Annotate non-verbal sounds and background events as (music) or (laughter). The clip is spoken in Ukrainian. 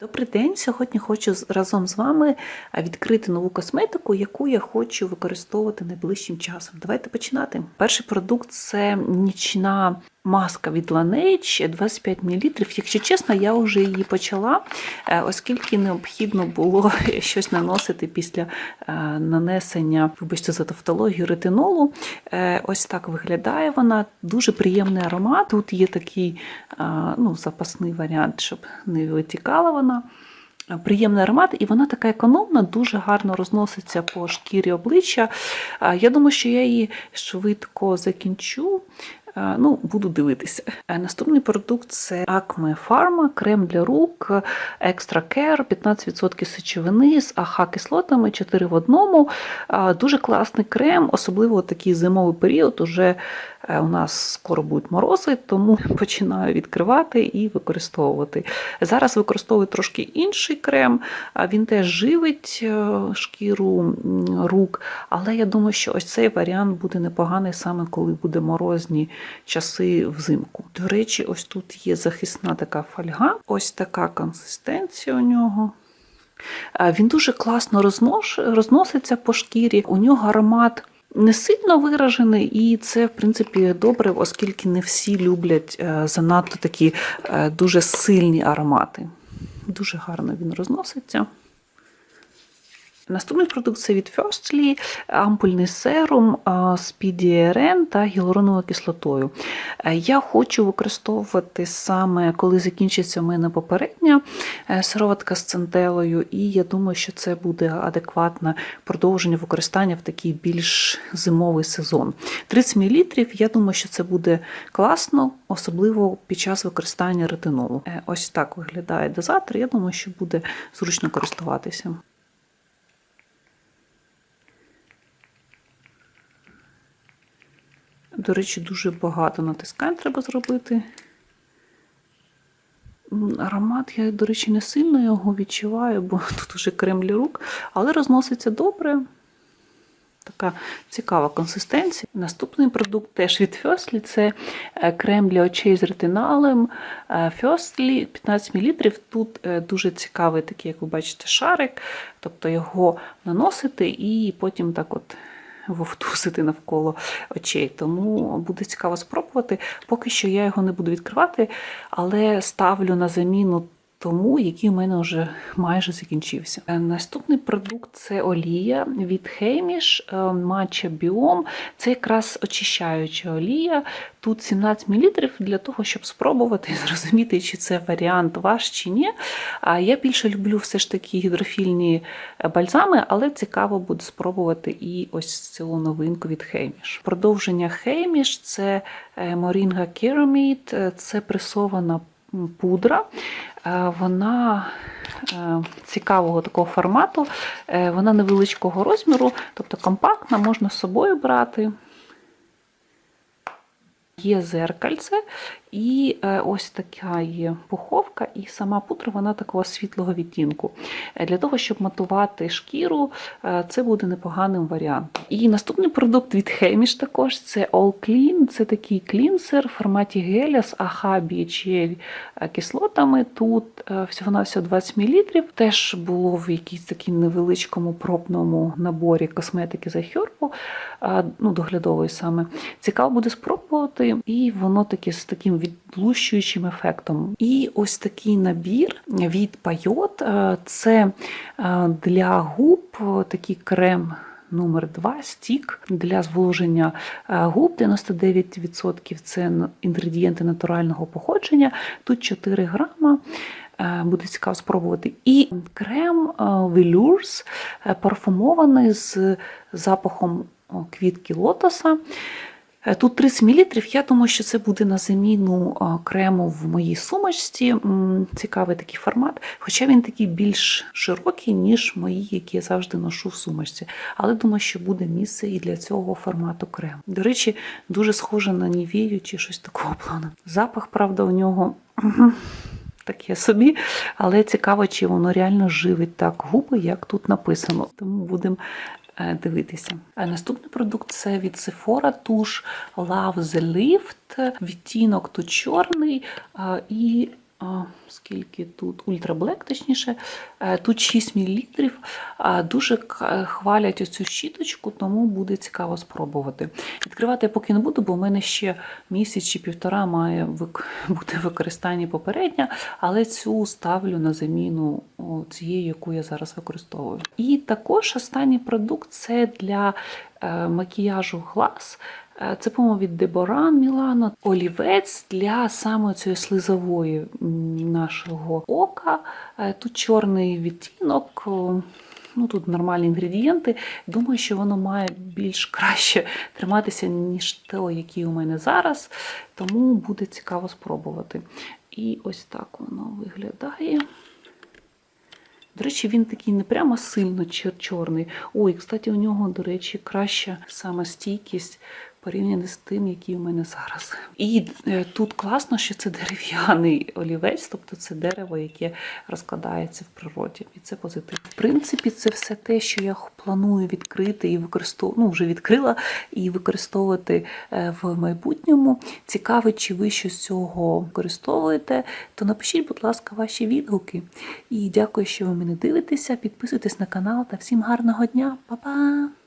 Добрий день! Сьогодні хочу разом з вами відкрити нову косметику, яку я хочу використовувати найближчим часом. Давайте починати. Перший продукт це нічна маска від Laneige 25 мл. Якщо чесно, я вже її почала, е, оскільки необхідно було (laughs) щось наносити після е, нанесення, вибачте за тавтологію, ретинолу. Е, Ось так виглядає вона. Дуже приємний аромат. Тут є такий ну, запасний варіант, щоб не витікала вона. Приємний аромат, і вона така економна, дуже гарно розноситься по шкірі обличчя. Я думаю, що я її швидко закінчу. Ну, буду дивитися. Е, Наступний продукт це Acme Pharma, крем для рук, Extra Care, 15% сечовини з АХ-кислотами, 4 в одному. Дуже класний крем, особливо такий зимовий період. Уже е, у нас скоро будуть морози, тому (laughs) починаю відкривати і використовувати. Зараз використовую трошки інший крем, він теж живить е, шкіру рук, але я думаю, що ось цей варіант буде непоганий саме коли буде морозні часи взимку. До речі, ось тут є захисна така фольга, ось така консистенція у нього. Він дуже класно розноситься по шкірі. У нього аромат не сильно виражений, і це, в принципі, добре, оскільки не всі люблять е, занадто такі е, дуже сильні аромати. Дуже гарно він розноситься. Наступний продукт це від Firstly, ампульний серум з PDRN та гіалуроновою кислотою. Е, Я хочу використовувати саме, коли закінчиться в мене попередня е, сироватка з центелою, і я думаю, що це буде адекватне продовження використання в такий більш зимовий сезон. 30 мл, я думаю, що це буде класно, особливо під час використання ретинолу. Е, Ось так виглядає дозатор. Я думаю, що буде зручно користуватися. До речі, дуже багато натискань треба зробити. Аромат, я, до речі, не сильно його відчуваю, бо (laughs) тут уже крем для рук, але розноситься добре. Така цікава консистенція. Наступний продукт теж від Firstly, це е, крем для очей з ретиналем. Е, Firstly 15 мл. Тут е, дуже цікавий такий, як ви бачите, шарик, тобто його наносити і потім так от вовтузити навколо очей. Тому буде цікаво спробувати. Поки що я його не буду відкривати, але ставлю на заміну тому, який у мене вже майже закінчився. Е, Наступний продукт це олія від Hamish Matcha Biome. Це якраз очищаюча олія. Тут 17 мл для того, щоб спробувати і зрозуміти, чи це варіант ваш чи ні. А я більше люблю все ж таки гідрофільні е, бальзами, але цікаво буде спробувати і ось цю новинку від Hamish. Продовження Hamish – це е, Moringa е, це пресована пудра. Е, Вона е, цікавого такого формату, е, вона невеличкого розміру, тобто компактна, можна з собою брати. Є зеркальце, і е, ось така є пуховка, і сама пудра вона такого світлого відтінку. Е, Для того, щоб матувати шкіру, е, це буде непоганим варіантом. І наступний продукт від Hamish також це All Clean. Це такий клінсер в форматі геля з АХ BHA кислотами. Тут всього-навсього 20 мл. Теж було в якійсь такій невеличкому пробному наборі косметики за Хьорбу, ну, доглядової саме. Цікаво буде спробувати, і воно таке з таким відблущуючим ефектом. І ось такий набір від Пайот. Це для губ такий крем. Номер 2 стік для зволоження губ 99% це інгредієнти натурального походження. Тут 4 грама. Е, Буде цікаво спробувати. І крем е, Velours е, парфумований з запахом квітки лотоса. Тут 30 мл. Я думаю, що це буде на заміну крему в моїй сумочці. Цікавий такий формат, хоча він такий більш широкий, ніж мої, які я завжди ношу в сумочці. Але думаю, що буде місце і для цього формату крему. До речі, дуже схоже на Нівею чи щось такого плану. Запах, правда, у нього. Таке собі, але цікаво, чи воно реально живить так губи, як тут написано. Тому будемо е, дивитися. А наступний продукт це від Sephora туш Love the Lift. Відтінок тут чорний. І а, скільки тут Ультра Блек, точніше, Е, тут 6 мл. Дуже хвалять оцю щіточку, тому буде цікаво спробувати. Відкривати я поки не буду, бо в мене ще місяць чи півтора має (laughs) бути в використанні попередня, але цю ставлю на заміну цієї, яку я зараз використовую. І також останній продукт це для макіяжу глаз. Е, Це, по-моєму, від Деборан Мілано. Олівець для саме цієї слизової нашого ока. Е, Тут чорний відтінок. Ну, тут нормальні інгредієнти. Думаю, що воно має більш краще триматися, ніж те, який у мене зараз. Тому буде цікаво спробувати. І ось так воно виглядає. До речі, він такий не прямо сильно чор- чорний. Ой, кстати, у нього, до речі, краща саме стійкість порівняно з тим, який у мене зараз. І е, тут класно, що це дерев'яний олівець, тобто це дерево, яке розкладається в природі. І це позитив. В принципі, це все те, що я планую відкрити і використовувати, ну, вже відкрила і використовувати е, в майбутньому. Цікаво, чи ви щось з цього використовуєте, то напишіть, будь ласка, ваші відгуки. І дякую, що ви мене дивитеся. Підписуйтесь на канал та всім гарного дня. Па-па!